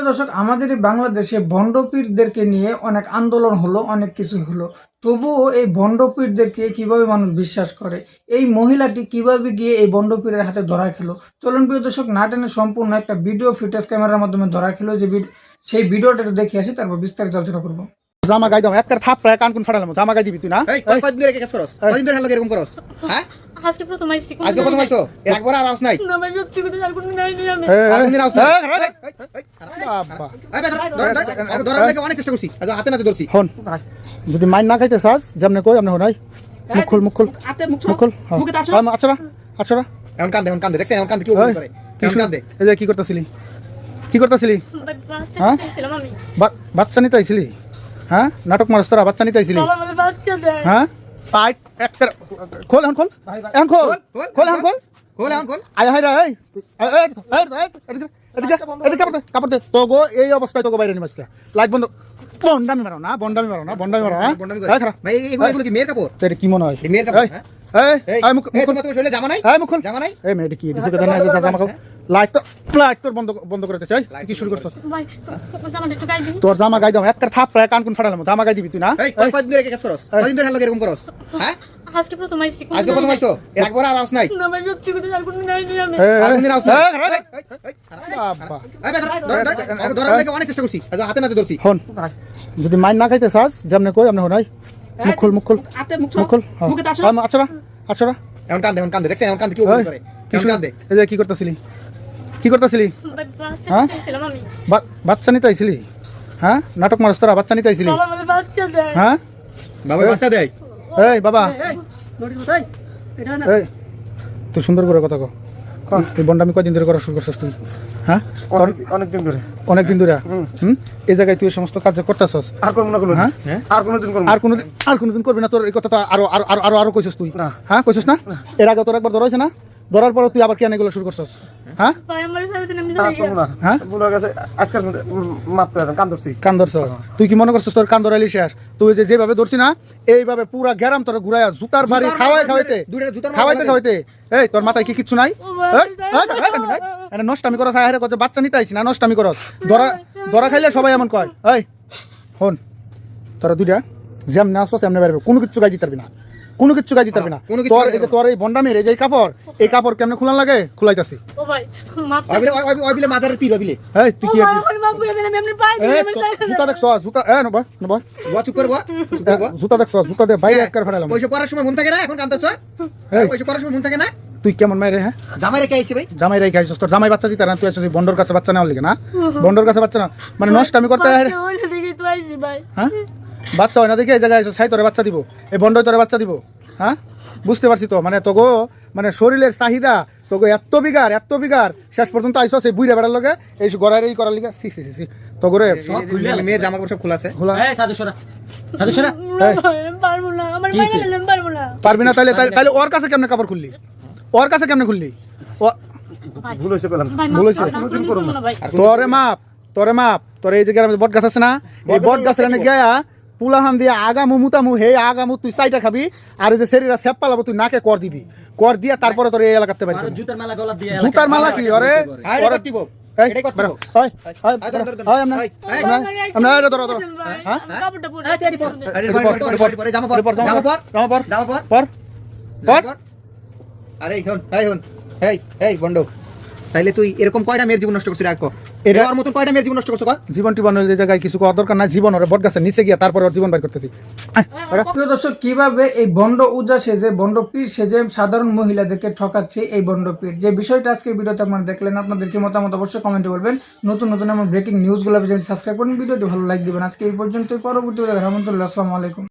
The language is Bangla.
প্রিয় দর্শক, আমাদের বাংলাদেশে ভণ্ডপীরদেরকে নিয়ে অনেক আন্দোলন হলো, অনেক কিছু হলো। তবুও এই ভণ্ডপীরদেরকে কীভাবে মানুষ বিশ্বাস করে? এই মহিলাটি কীভাবে গিয়ে এই ভণ্ডপীরের হাতে ধরা খেলো? চলুন প্রিয় দর্শক নাটেনে সম্পূর্ণ একটা ভিডিও ফিটনেস ক্যামেরার মাধ্যমে ধরা খেলো। যে সেই ভিডিওটা দেখে আসি, তারপর বিস্তারিত আলোচনা করব। জামা গাই দাও একটা থাপ প্রায় কান কোন ফাটালাম জামা গাই দিবি তুই না? এই কয়দিন ধরে কাজ করস? কয়দিন ধরে হালকা এরকম করস? হ্যাঁ? আজকে প্রথম আইসি আজকে প্রথম আইছো? এর একবার আর আস নাই? না ভাই ব্যক্তিগত আর কোনো নাই নি আমি আর এই, আস নাই? বাবা। এই, বেটা, ধর, ধর, ধর, আমি অনেক চেষ্টা করছি। আজ হাতে নাতে ধরছি। হন। যদি মাইন না খাইতে চাস যেমনে কই আপনি হনাই। মুখ খুল মুখ খুল। মুখ খুল হ্যাঁ। হ্যাঁ, আচ্ছা না আচ্ছা না। এখন কান্দে এখন কান্দে দেখছেন? এখন কান্দে কি করে? কি এখন কান্দে। এই যে কি করতেছিলি? কি করতেছিলি? বাচ্চা হ্যাঁ? ছিলাম বাচ্চা নিতে আইছিলি? হ্যাঁ? নাটক মারস তোরা বাচ্চা নিতে আইছিলি? হ্যাঁ? পাইট একটা খোল এখন খোল। এখন খোল। খোল এখন খোল। খোল এখন খোল। আয় হাই রে এই তুই- এই, এই, এই, এই, এদিকে, এদিকে, এদিকে কাপড় দে, তোগো এই অবস্থায় তোকে বাইরে নিবাস লাইট বন্ধ বন্ডামি মারো না বন্ডামি মারো না বন্ডামি মারো না বন্ডামি খারাপ। ভাই এগুলো কি মেয়ের কাপড়? তোর কি মনে হয়? মেয়ের কাপড়, তোর জামা গাই দাও। একটা থাপ প্রায় কান কোন ফাটালাম জামা গাই দিবি তুই না? আজকে প্রথম আজকে প্রথম আইছো? এর আর আস নাই? না ভাই ব্যক্তিগত আর কোনো নাই নি আমি আর আস নাই? বাবা। ধর, ধর, অনেক চেষ্টা করছি। হাতে নাতে ধরছি। হন। যদি মাইন না খাইতে চাস যেমনে কই আপনি হনাই মুখ খুল মুখ খুল। মুখ খুল হ্যাঁ। আচ্ছা আচ্ছা না। কান্দে এখন কান্দে দেখছেন? এখন কান্দে কি করে? কি এখন কান্দে এই যে কি করতেছিলি? কি করতেছিলি? হ্যাঁ? বা- বাচ্চা নিতে আইছিলি? হ্যাঁ? নাটক মারস তোরা বাচ্চা নিতে আইছিলি? হ্যাঁ? বাবা বাচ্চা দেয়? এই বাবা। এই তুই সুন্দর করে কথা কো। এই বন্ডামি কয়দিন ধরে করা শুরু করছিস তুই? হ্যাঁ? অনেক অনেকদিন ধরে। অনেক দিন ধরে? হুম। এই জায়গায় তুই সমস্ত কাজ করতেছস? আর না কোনো হ্যাঁ? আর কোনোদিন করব আর কোনোদিন আর কোনোদিন করবি না তোর এই কথাটা তো আরও আরও আরও আরও কইছিস তুই। না। হ্যাঁ? কইছিস না? এর আগে তোর একবার ধরাইছে না? ধরার পর তুই আবার কেন এগুলো শুরু করছস? হ্যাঁ? হ্যাঁ? ভুল গেছে। আজকাল মাপ করে কান ধরছি। কান ধরছস। তুই কি মনে করছিস তোর কান ধরাইলি শেষ? তুই যে যেভাবে ধরছি না এইভাবে পুরা গ্যারাম তোর ঘুরাইয়া জুতার বাড়ি জুতার খাওয়াই মারা, খাওয়াইতে। দুইটা জুতার মারা খাওয়াইতে লাগে। খাওয়াইতে। এই তোর মাথায় কি কিচ্ছু নাই? এটা নষ্টামি করস বাচ্চা নিতে আইছি না নষ্টামি করস। ধরা ধরা খাইলে সবাই এমন কয়। এই হন তোরা দুইটা যেমন আসছ এমনি বেরবে কোনো কিছু গাই দিতে পারবি না। কোনো কিছু গাই দিতে পারবি না। হ্যাঁ, কোনো কিচ্ছু তোর এই যে তোর এই বন্ডামির এই যে কাপড় এই কাপড় কেমনে খোলা লাগে? খুলাইতাছি। ও ভাই মাপ ওই বিলে ওই- ওই বিলে মাজারের পীর ওই বিলে এই তুই কি মাপ করে দেন আমি তো- জুতা দেখছ জুতা এ নবা নবা বুয়া চুপ করে বুয়া চুপ করে জুতা দেখছ জুতা দে বাইরে একবার ফেলালাম ওইসব করার সময় মন থাকে না এখন কান্দতেছ এই। ওইসব করার সময় মন থাকে না? তুই কেমন মাইরে হ্যাঁ? জামাই রেখে আইছি ভাই। জামাই রাই খাইছিস তোর জামাই বাচ্চা দিতে না তুই আসছিস বন্ডর কাছে বাচ্চা নেওয়ার লিগে না? বন্ডর কাছে বাচ্চা না মানে নষ্ট আমি করতে হয় ভাই। হ্যাঁ? বাচ্চা হয় না দেখি এই জায়গায় এসো সাই তোরে বাচ্চা দিব এই বন্ডই তোরে বাচ্চা দিব হ্যাঁ? বুঝতে পারছি তো মানে তোগো মানে শরীরের চাহিদা তোগো এত বিঘার এত বিঘার শেষ পর্যন্ত আইসো সেই বুড়ে বেড়ার লগে এই গড়াই এই করার লিগে সি সি সি সি তোগরে মেয়ের জামা কাপড় সব খোলা আছে। খোলা। এই সাধু সরা সাধু সরা আমি পারব না আমার হইছে? পারব না। পারবি না তাহলে তাহলে- ওর কাছে কেমনে কাপড় খুললি? ওর কাছে কেমনে খুললি? ও ভুল হয়েছে করলাম ভুল হইছে? তোরে মাপ তোরে মাপ তোর এই যে গ্রামে বট গাছ আছে না এই বট গাছের এনে গিয়া পুলাহান দিয়ে আগামু মুতামু হে আগামু তুই চাইটা খাবি আর এই যে শরীরে সেপ পালাবো তুই নাকে কর দিবি কর দিয়া তারপরে তোর এই এলাকাতে আর জুতার মালা গলা দিয়ে জুতার মালা কি আরে হ্যাঁ? পরে তুই পর। আরে এরপর, পর, পর, পর, পর, জামা পর এরপর, জামা পর জামা পর জামা পর পর পর পর আরে এই হন এই হন এই এই বন্ড তাইলে তুই এরকম কয়টা মেয়ের জীবন নষ্ট করছিস কো এটা- এর মতন কয়টা মেয়ের জীবন নষ্ট করছিস কয়? জীবন টিবন এই জায়গায় কিছু করার দরকার নাই জীবন ওরে বট গাছের নিচে গিয়া তারপরে ওর জীবন বাইর করতেছি। প্রিয় দর্শক কীভাবে এই বন্ড উজা সেজে বন্ড পীর সেজে সাধারণ মহিলাদেরকে ঠকাচ্ছে এই বন্ড পীর? যে বিষয়টা আজকে ভিডিওতে আপনারা দেখলেন আপনাদের কি মতামত অবশ্যই কমেন্টে বলবেন। নতুন নতুন আমার ব্রেকিং নিউজগুলো সাবস্ক্রাইব করুন। ভিডিওটি ভালো লাইক দিবেন। আজকে এই পর্যন্তই। পরবর্তী রহমতুল্লাহ আসসালামু আলাইকুম।